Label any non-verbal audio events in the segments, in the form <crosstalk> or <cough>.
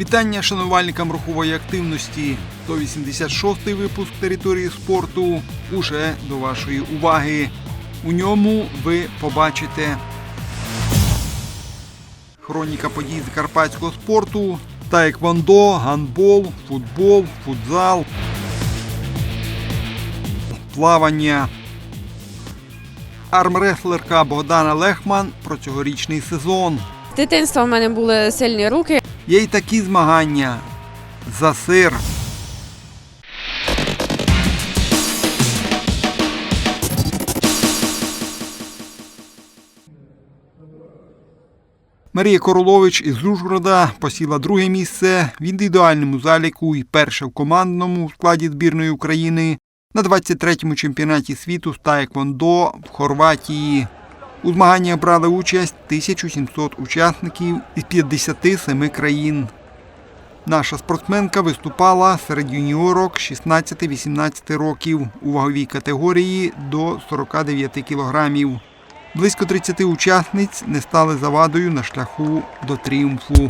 Вітання шанувальникам рухової активності. 186-й випуск території спорту уже до вашої уваги. У ньому ви побачите хроніка подій закарпатського спорту, таеквондо, гандбол, футбол, футзал, плавання. Армреслерка Богдана Лехман про цьогорічний сезон. З дитинства в мене були сильні руки. Є й такі змагання за сир. Марія Королович із Ужгорода посіла друге місце в індивідуальному заліку і перше в командному складі збірної України на 23-му чемпіонаті світу з таеквондо в Хорватії. У змаганнях брали участь 1700 учасників із 57 країн. Наша спортсменка виступала серед юніорок 16-18 років у ваговій категорії до 49 кілограмів. Близько 30 учасниць не стали завадою на шляху до тріумфу.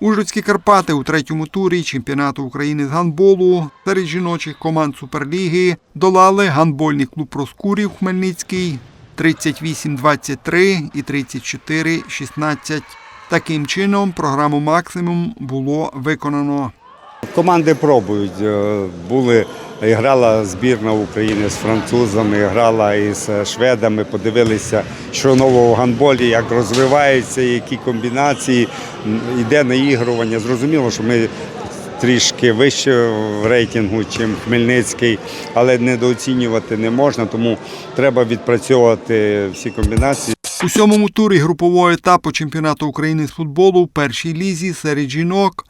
Ужгородські Карпати у третьому турі чемпіонату України з гандболу серед жіночих команд Суперліги долали гандбольний клуб Проскурів Хмельницький 38-23 і 34-16. Таким чином, програму максимум було виконано. Команди пробують. Е, Були, грала збірна України з французами, грала із шведами, подивилися, що нового в гандболі, як розвивається, які комбінації, йде наігрування. Зрозуміло, що ми трішки вище в рейтингу, ніж Хмельницький, але недооцінювати не можна, тому треба відпрацьовувати всі комбінації. У сьомому турі групового етапу чемпіонату України з футболу в першій лізі серед жінок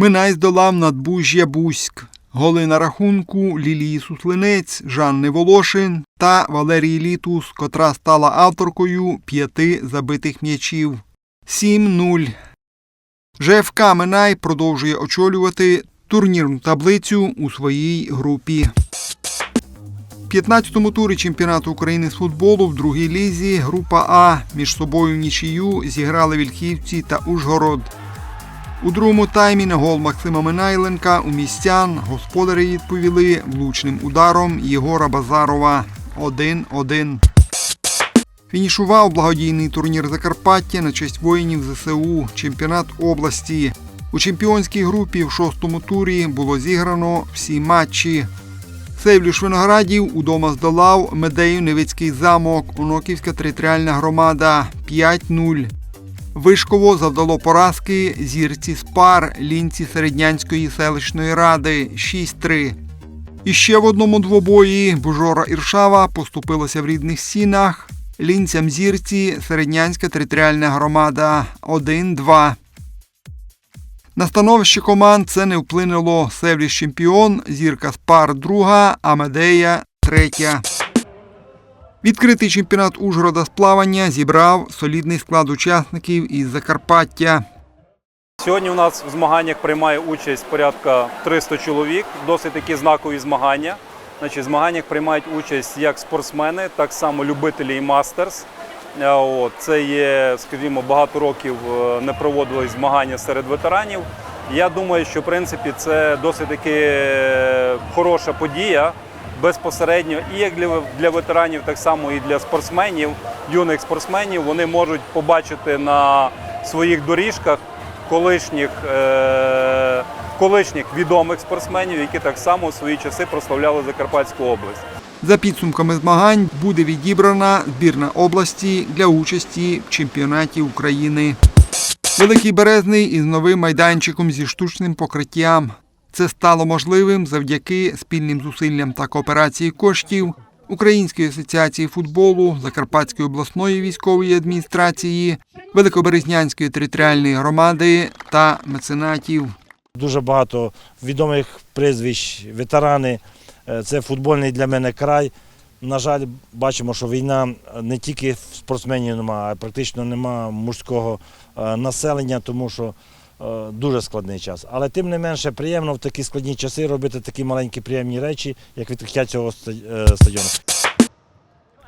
Минай здолав надбужжя Буськ. Голи на рахунку Лілії Суслинець, Жанни Волошин та Валерії Літус, котра стала авторкою п'яти забитих м'ячів. 7-0. ЖФК Минай продовжує очолювати турнірну таблицю у своїй групі. В 15-му турі чемпіонату України з футболу в другій лізі група А між собою нічию зіграли Вільхівці та Ужгород. У другому таймі на гол Максима Минайленка у містян господарі відповіли влучним ударом Єгора Базарова 1-1. Фінішував благодійний турнір Закарпаття на честь воїнів ЗСУ, чемпіонат області. У чемпіонській групі в шостому турі було зіграно всі матчі. Сейвлюш Виноградів удома здолав Медею Невицький замок, Оноківська територіальна громада 5-0. Вишково завдало поразки зірці Спар лінці Середнянської селищної ради 6-3. І ще в одному двобої Бужора Іршава поступилася в рідних стінах лінцям зірці Середнянська територіальна громада 1-2. На становище команд це не вплинуло Севліс чемпіон, зірка Спар друга, а Медея третя. Відкритий чемпіонат Ужгорода з плавання зібрав солідний склад учасників із Закарпаття. Сьогодні у нас в змаганнях приймає участь порядка 300 чоловік, досить такі знакові змагання. Значить, в змаганнях приймають участь як спортсмени, так само любителі і мастерс. Е, це є, скажімо, багато років е, не проводились змагання серед ветеранів. Я думаю, що в принципі це досить таки е, хороша подія безпосередньо і як для, для ветеранів, так само і для спортсменів, юних спортсменів. Вони можуть побачити на своїх доріжках колишніх, е, колишніх відомих спортсменів, які так само в свої часи прославляли Закарпатську область. За підсумками змагань буде відібрана збірна області для участі в чемпіонаті України. Великий Березний із новим майданчиком зі штучним покриттям. Це стало можливим завдяки спільним зусиллям та кооперації коштів Української асоціації футболу, Закарпатської обласної військової адміністрації, Великоберезнянської територіальної громади та меценатів. Дуже багато відомих прізвищ, ветерани. Е, Це футбольний для мене край. На жаль, бачимо, що війна не тільки спортсменів немає, а практично немає мужського е, населення, тому що е, дуже складний час. Але тим не менше приємно в такі складні часи робити такі маленькі приємні речі, як відкриття цього е, стадіону.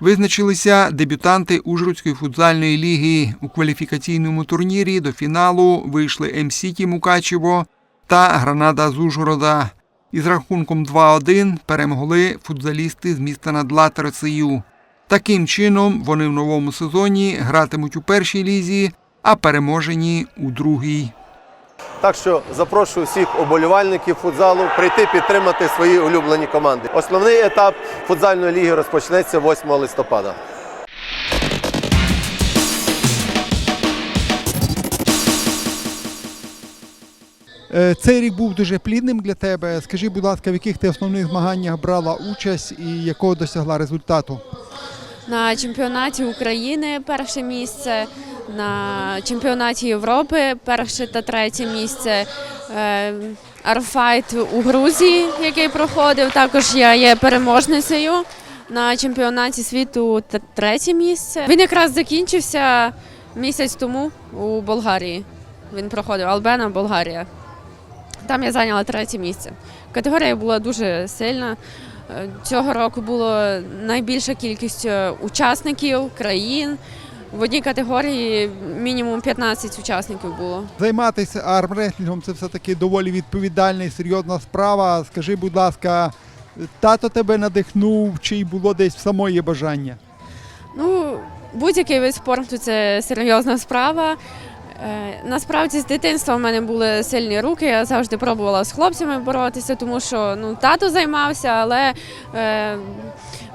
Визначилися дебютанти Ужгородської футзальної ліги. У кваліфікаційному турнірі до фіналу вийшли МСіті Мукачево та Гранада з Ужгорода. Із рахунком 2-1 перемогли футзалісти з міста Надлатерцею. Таким чином вони в новому сезоні гратимуть у першій лізі, а переможені у другій. Так що запрошую всіх оболівальників футзалу прийти підтримати свої улюблені команди. Основний етап футзальної ліги розпочнеться 8 листопада. Цей рік був дуже плідним для тебе. Скажи, будь ласка, в яких ти основних змаганнях брала участь і якого досягла результату? На чемпіонаті України перше місце, на чемпіонаті Європи перше та третє місце. Е, Арфайт у Грузії, який проходив, також я є переможницею. На чемпіонаті світу т- третє місце. Він якраз закінчився місяць тому у Болгарії. Він проходив Албена, Болгарія. Там я зайняла третє місце. Категорія була дуже сильна. Е, Цього року було найбільша кількість е, учасників, країн. В одній категорії мінімум 15 учасників було. Займатися армреслінгом це все-таки доволі відповідальна і серйозна справа. Скажи, будь ласка, тато тебе надихнув, чи було десь самої бажання? Ну, будь-який вид спорту це серйозна справа. Е, Насправді з дитинства в мене були сильні руки. Я завжди пробувала з хлопцями боротися, тому що ну, тато займався, але е,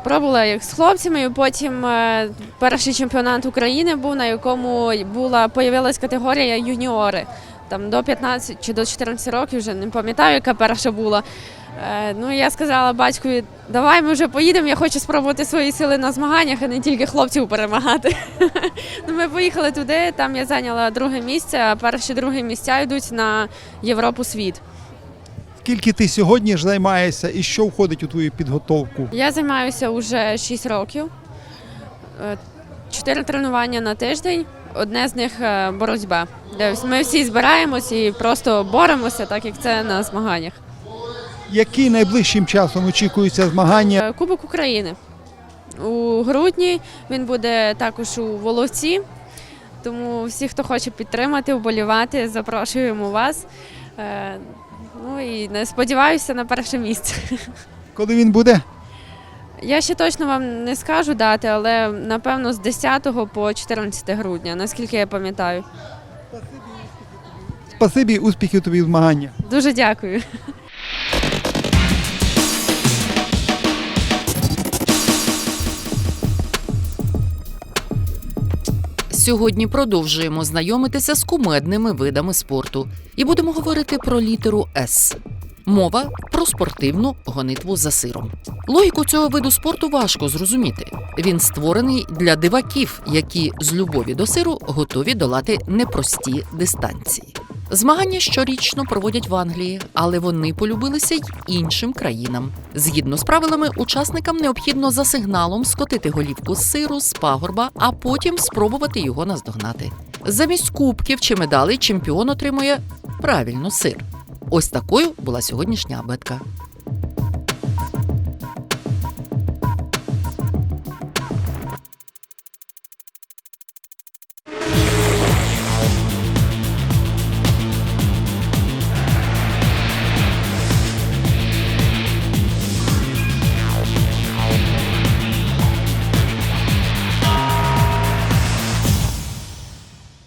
пробувала як з хлопцями. І потім е, перший чемпіонат України був, на якому була появилась категорія юніори. Там до 15 чи до 14 років вже не пам'ятаю, яка перша була. Е, Ну, я сказала батькові, давай ми вже поїдемо, я хочу спробувати свої сили на змаганнях, а не тільки хлопців перемагати. <laughs> ну, ми поїхали туди, там я зайняла друге місце, а перші друге місця йдуть на Європу світ. Скільки ти сьогодні ж займаєшся і що входить у твою підготовку? Я займаюся вже 6 років. Е, Чотири тренування на тиждень, одне з них е, боротьба. Ми всі збираємось і просто боремося, так як це на змаганнях. Які найближчим часом очікуються змагання? Е, Кубок України у грудні. Він буде також у Воловці. Тому всі, хто хоче підтримати, вболівати, запрошуємо вас. Е, Ну і не сподіваюся на перше місце. <laughs> Коли він буде? Я ще точно вам не скажу дати, але напевно з 10 по 14 грудня, наскільки я пам'ятаю. Спасибі, успіхів тобі в змаганнях. Дуже дякую. Сьогодні продовжуємо знайомитися з кумедними видами спорту і будемо говорити про літеру С. Мова про спортивну гонитву за сиром. Логіку цього виду спорту важко зрозуміти. Він створений для диваків, які з любові до сиру готові долати непрості дистанції. Змагання щорічно проводять в Англії, але вони полюбилися й іншим країнам. Згідно з правилами, учасникам необхідно за сигналом скотити голівку з сиру з пагорба, а потім спробувати його наздогнати. Замість кубків чи медалей чемпіон отримує правильно сир. Ось такою була сьогоднішня абетка.